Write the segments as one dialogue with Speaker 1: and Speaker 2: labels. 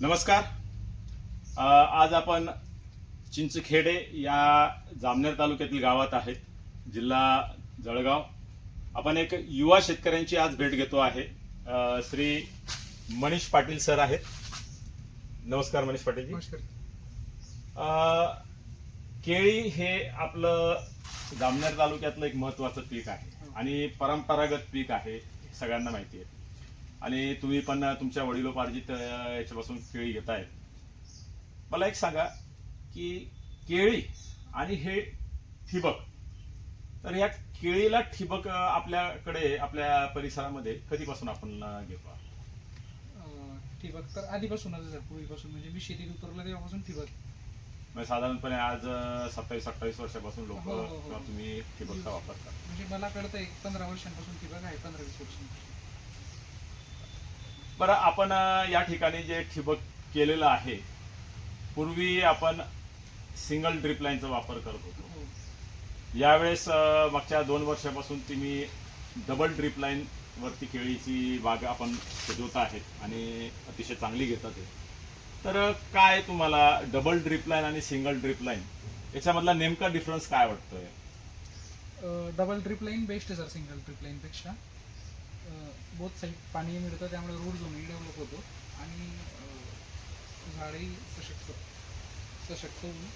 Speaker 1: नमस्कार. आज आपण चिंचखेडे या जामनेर तालुक्यातील गावात आहेत जिल्हा जळगाव. आपण एक युवा शेतकऱ्यांची आज भेट घेतो आहे. श्री मनीष पाटील सर आहेत. नमस्कार मनीष अ, केळी हे आपलं जामनेर तालुक्यातलं एक महत्वाचं पीक आहे आणि परंपरागत पीक आहे सगळ्यांना माहिती आहे. आणि तुम्ही पण तुमच्या वडिलोपार्जित याच्यापासून केळी घेतायत मला एक सांगा की केळी आणि हे ठिबक तर या केळीला ठिबक आपल्याकडे आपल्या परिसरामध्ये कधीपासून आपण घेतो?
Speaker 2: ठिबक तर आधीपासूनच पूर्वीपासून. म्हणजे मी शेतीत उतरलो तेव्हापासून ठिबक.
Speaker 1: म्हणजे साधारणपणे आज सत्तावीस अठ्ठावीस वर्षापासून लोक
Speaker 2: हो, हो, हो.
Speaker 1: तुम्ही ठिबकचा वापर करता.
Speaker 2: म्हणजे मला कळतं एक पंधरा वर्षांपासून ठिबक आहे पंधरा वीस वर्षांपासून.
Speaker 1: बरं आपण या ठिकाणी जे ठिबक केलेलं आहे पूर्वी आपण सिंगल ड्रिप लाईनचा वापर करत होतो.
Speaker 2: हो.
Speaker 1: यावेळेस मागच्या दोन वर्षापासून तुम्ही डबल ड्रिप लाईन वरती केळीची बाग आपण सजवत आहेत आणि अतिशय चांगली घेतात आहे. तर काय तुम्हाला डबल ड्रिप लाईन आणि सिंगल ड्रिप लाईन याच्यामधला नेमका डिफरन्स काय वाटतोय?
Speaker 2: डबल ट्रिप लाईन बेस्ट आहे सर सिंगल ट्रिप लाईनपेक्षा. बोथ साईड पाणी मिळतं त्यामुळे रूट झोनही डेव्हलप होतो आणि झाडही सशक्त सशक्त होऊन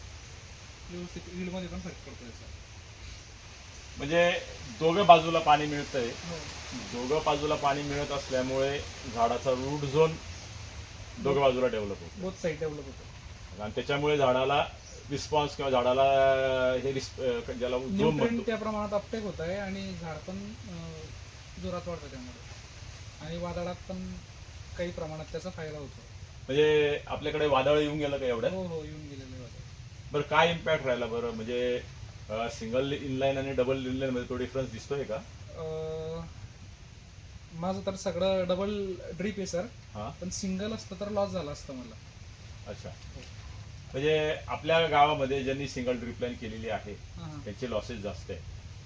Speaker 2: व्यवस्थित यील्डमध्ये पण फरक पडतो याचा
Speaker 1: म्हणजे दोघं बाजूला पाणी मिळतंय.
Speaker 2: हो.
Speaker 1: दोघं बाजूला पाणी मिळत असल्यामुळे झाडाचा रूट झोन दोघं बाजूला डेव्हलप होतो.
Speaker 2: बोथ साईड डेव्हलप होतो.
Speaker 1: आणि त्याच्यामुळे झाडाला रिस्पॉन्स किंवा झाडाला हे ज्याला झोन
Speaker 2: त्या प्रमाणात अपटेक होत आहे आणि झाड पण जोरात वाढतं त्यामुळे. आणि वादळात पण काही प्रमाणात त्याचा फायदा होतो.
Speaker 1: म्हणजे आपल्याकडे वादळ येऊन गेलं का एवढ्यात?
Speaker 2: हो हो येऊन गेलेले वादळ.
Speaker 1: बरं काय इम्पॅक्ट राहिला बरं? म्हणजे सिंगल इनलाईन आणि डबल इनलाईन मध्ये तो डिफरन्स दिसतोय का?
Speaker 2: अं, माझं तर सगळं डबल ड्रीप आहे सर
Speaker 1: हा.
Speaker 2: पण सिंगल असतं तर लॉस झाला असतं मला.
Speaker 1: अच्छा. म्हणजे आपल्या गावामध्ये ज्यांनी सिंगल ड्रिप लाईन केलेली आहे
Speaker 2: हा, हा.
Speaker 1: त्यांचे लॉसेस जास्त आहे.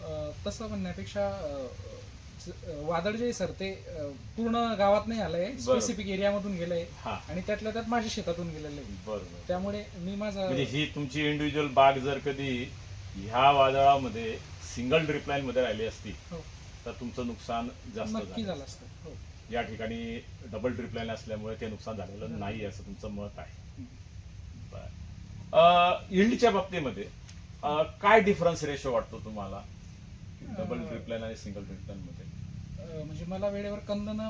Speaker 2: अं, तसं म्हणण्यापेक्षा वादळ जे आहे सर ते पूर्ण गावात नाही आलंय. स्पेसिफिक एरियामधून गेलंय.
Speaker 1: हा.
Speaker 2: आणि त्यातल्या त्यात माझ्या शेतातून गेलेलं आहे.
Speaker 1: बरोबर.
Speaker 2: त्यामुळे मी माझा
Speaker 1: म्हणजे ही तुमची इंडिव्हिज्युअल बाग जर कधी ह्या वादळामध्ये सिंगल ड्रिप लाईन मध्ये राहिली असती
Speaker 2: हो,
Speaker 1: तर तुमचं नुकसान जास्त
Speaker 2: नक्की
Speaker 1: झालं
Speaker 2: झालं असतं. हो
Speaker 1: या ठिकाणी डबल ड्रिप लाईन असल्यामुळे ते नुकसान झालेलं नाही असं तुमचं मत आहे. इल्डच्या बाबतीमध्ये अं, काय डिफरन्स रेशो वाटतो तुम्हाला? डबल
Speaker 2: अं,
Speaker 1: ड्रिप लाईन आणि सिंगल ड्रिप लाईन मध्ये.
Speaker 2: अं, म्हणजे मला वेळेवर कंद न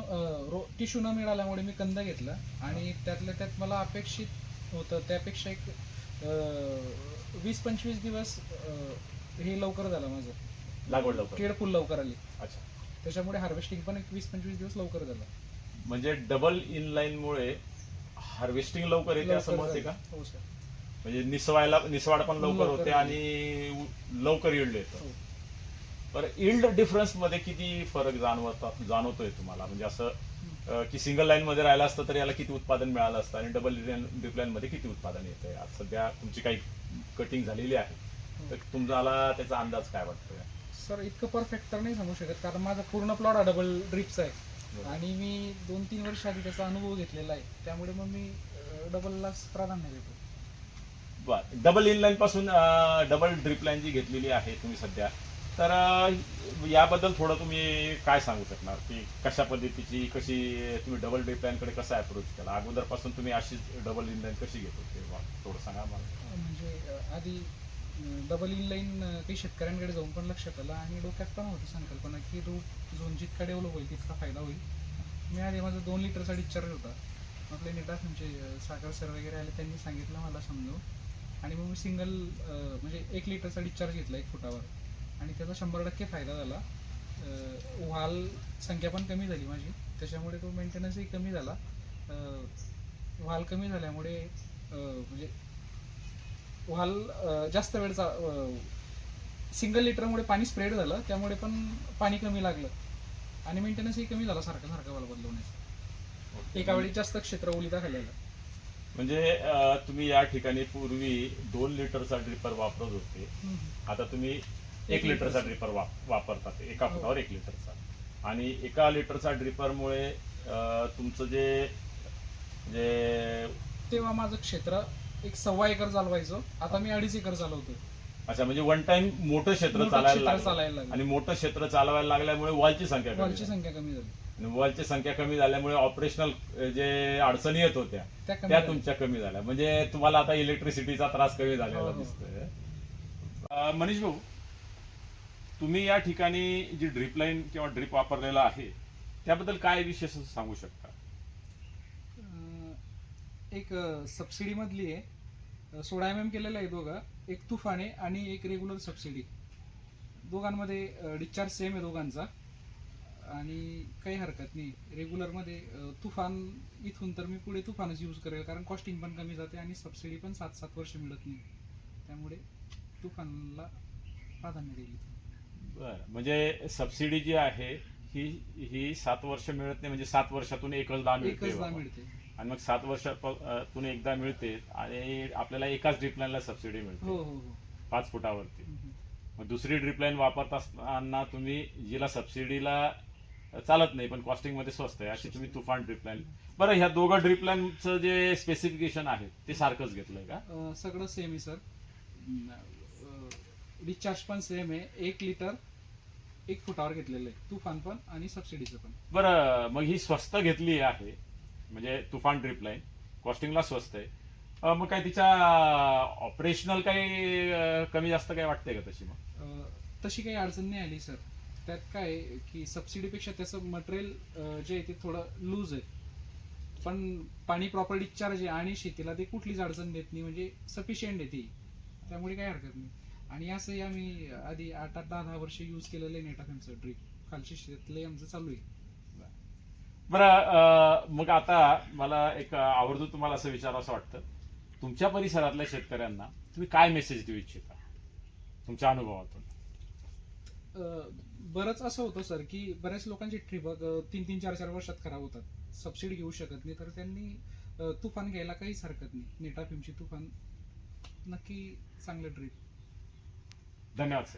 Speaker 2: टिश्यू न मिळाल्यामुळे मी कंद घेतला आणि त्यातल्या त्यात मला अपेक्षित होतं त्यापेक्षा एक अं, वीस पंचवीस दिवस अं, हे लवकर झालं माझं.
Speaker 1: लागवड लवकर.
Speaker 2: केड फुल लवकर आली.
Speaker 1: अच्छा.
Speaker 2: त्याच्यामुळे हार्वेस्टिंग पण एक वीस पंचवीस दिवस लवकर झालं.
Speaker 1: म्हणजे डबल इन लाईन मुळे हार्वेस्टिंग लवकर येते असं
Speaker 2: लवकर
Speaker 1: आहे का?
Speaker 2: झालं. हो सर
Speaker 1: म्हणजे निसवायला निसवाड पण लवकर
Speaker 2: लवकर
Speaker 1: होते. आणि लवकर येतं
Speaker 2: हो.
Speaker 1: बरं इल्ड डिफरन्समध्ये किती फरक जाणवता जाणवतोय तुम्हाला? म्हणजे असं की सिंगल लाईन मध्ये राहिलं असतं तर याला किती उत्पादन मिळालं असतं आणि डबल ड्रिप लाईन मध्ये किती उत्पादन येतंय? आज सध्या तुमची काही कटिंग झालेली आहे. तर तुम्हाला त्याचा अंदाज काय वाटतोय?
Speaker 2: सर इतकं परफेक्ट तर नाही सांगू शकत कारण माझा पूर्ण प्लॉट हा डबल ड्रिप्स आहे. आणि मी दोन तीन वर्ष आधी त्याचा अनुभव घेतलेला आहे. त्यामुळे मग मी डबललाच प्राधान्य देतो.
Speaker 1: बर. डबल इन लाईन पासून डबल ड्रिप लाईन जी घेतलेली आहे तुम्ही सध्या तर याबद्दल थोडं तुम्ही काय सांगू शकणार? की कशा पद्धतीची कशी तुम्ही डबल ड्रिप लाईन कसा अप्रोच केला? अगोदरपासून तुम्ही अशीच डबल इन लाईन कशी घेतो? ते बा, थोडं सांगा मला
Speaker 2: म्हणजे आधी डबल इन लाईन काही शेतकऱ्यांकडे जाऊन पण लक्षात आलं आणि डोक्यात पण होती संकल्पना की रूट झोन जितका डेव्हलप होईल तितका फायदा होईल. मी आधी माझा दोन लिटरचा डिस्चार्ज होता. आपले नेटास म्हणजे सागर सर वगैरे आले त्यांनी सांगितलं मला समजून आणि मग मी सिंगल म्हणजे एक लिटरचा डिस्चार्ज घेतला एक फुटावर. आणि त्याचा शंभर टक्के फायदा झाला. वाल संख्या पण कमी झाली माझी. त्याच्यामुळे तो मेंटेनन्सही कमी झाला. वाल कमी झाल्यामुळे म्हणजे वाल जास्त वेळचा सिंगल लिटरमुळे पाणी स्प्रेड झालं. त्यामुळे पण पाणी कमी लागलं. आणि मेंटेनन्सही कमी झाला सारखं सारखं वाल बदलवण्याचं. एका वेळी जास्त क्षेत्र ओलिता खाल्लेलं.
Speaker 1: म्हणजे तुम्ही या ठिकाणी पूर्वी दोन लिटरचा ड्रिपर वापरत होते. आता तुम्ही एक लिटरचा. ड्रिपर वापरतात एका
Speaker 2: हो.
Speaker 1: फुटावर एक लिटरचा आणि एका लिटरचा ड्रिपरमुळे तुमचं जे जे
Speaker 2: तेव्हा माझं क्षेत्र एक सव्वा एकर चालवायचो आता मी अडीच एकर चालवतो
Speaker 1: अच्छा म्हणजे वन टाइम मोठं क्षेत्र
Speaker 2: मोठं
Speaker 1: चालायला
Speaker 2: क्षेत्र
Speaker 1: लागलं
Speaker 2: चालायला लागलं.
Speaker 1: आणि मोठं क्षेत्र चालवायला लागल्यामुळे वॉलची संख्या कमी
Speaker 2: वॉलची. संख्या कमी झाली
Speaker 1: आणि वॉलची संख्या कमी झाल्यामुळे ऑपरेशनल जे अडचणी येत होत्या
Speaker 2: त्या कमी
Speaker 1: त्या
Speaker 2: झाल्या.
Speaker 1: तुमच्या कमी झाल्या म्हणजे तुम्हाला आता इलेक्ट्रिसिटीचा त्रास कमी
Speaker 2: हो,
Speaker 1: झालेला
Speaker 2: हो.
Speaker 1: दिसतोय अं, मनीष भाऊ तुम्ही या ठिकाणी जी ड्रिप लाईन किंवा ड्रिप वापरलेला आहे त्याबद्दल काय विशेष सांगू शकता?
Speaker 2: एक सबसिडी मधली आहे. सोळा एम एम केलेलं आहे दोघं. एक तुफान आहे आणि एक रेग्युलर सबसिडी दोघांमध्ये डिस्चार्ज सेम आहे दोघांचा. आणि काही हरकत नाही. रेग्युलरमध्ये तुफान इथून तर मी पुढे तुफानच यूज करेल कारण कॉस्टिंग पण कमी जाते आणि सबसिडी पण सात सात वर्ष मिळत नाही. त्यामुळे तुफानला प्राधान्य देईल
Speaker 1: बर. म्हणजे सबसिडी जी आहे ही ही सात वर्ष मिळत नाही म्हणजे सात वर्षातून एकचदा मिळते
Speaker 2: एकचदा
Speaker 1: बाबा.
Speaker 2: मिळते.
Speaker 1: आणि मग सात वर्षातून एकदा मिळते आणि आपल्याला एकाच ड्रिप लाईनला सबसिडी
Speaker 2: हो
Speaker 1: मिळते.
Speaker 2: हो हो
Speaker 1: पाच फुटावरती.
Speaker 2: हम्म.
Speaker 1: मग दुसरी ड्रिप लाईन वापरत असताना तुम्ही जिला सबसिडीला चालत नाही पण कॉस्टिंगमध्ये स्वस्त आहे अशी तुम्ही तुफान ड्रिप लाईन बरं ह्या दोघं ड्रिप लाईनचं जे स्पेसिफिकेशन आहे ते सारखंच घेतलंय का?
Speaker 2: अं, सगळं सेम आहे सर रिचार्ज पण सेम आहे. एक लिटर एक फुटावर घेतलेलं आहे. तुफान पण आणि सबसिडीचं पण.
Speaker 1: बरं मग ही स्वस्त घेतली आहे. म्हणजे तुफान ड्रिप लाईन कॉस्टिंगला स्वस्त आहे. अं, मग काय तिच्या ऑपरेशनल काही अं, कमी जास्त काय वाटतंय का तशी मग?
Speaker 2: अं, तशी काही अडचण नाही आली सर त्यात काय आहे की सबसिडीपेक्षा त्याचं मटेरियल जे आहे ते थोडं लूज आहे. पण पाणी प्रॉपर डिस्चार्ज आहे आणि शेतीला ते कुठलीच अडचण देत नाही. म्हणजे सफिशियंट आहे ती. त्यामुळे काही हरकत नाही. आणि असंही आम्ही आधी आठ आठ दहा दहा वर्ष यूज केलेलं आहे नेटाफेमचं ड्रीप खालच्या शेतातलं आमचं चालू आहे.
Speaker 1: बरं अं, मग आता मला एक आवर्जून तुम्हाला असं विचारावं असं वाटतं. तुमच्या परिसरातल्या शेतकऱ्यांना तुम्ही काय मेसेज देऊ इच्छिता? तुमच्या अनुभवातून.
Speaker 2: अं, बरंच असं होतं सर की बऱ्याच लोकांची ठिबक अं, तीन तीन चार चार वर्षात खराब होतात. सबसिडी घेऊ शकत नाही तर त्यांनी अं, तुफान घ्यायला काहीच हरकत नाही. नेटाफिमची तुफान नक्की चांगलं ड्रीप
Speaker 1: the nuts.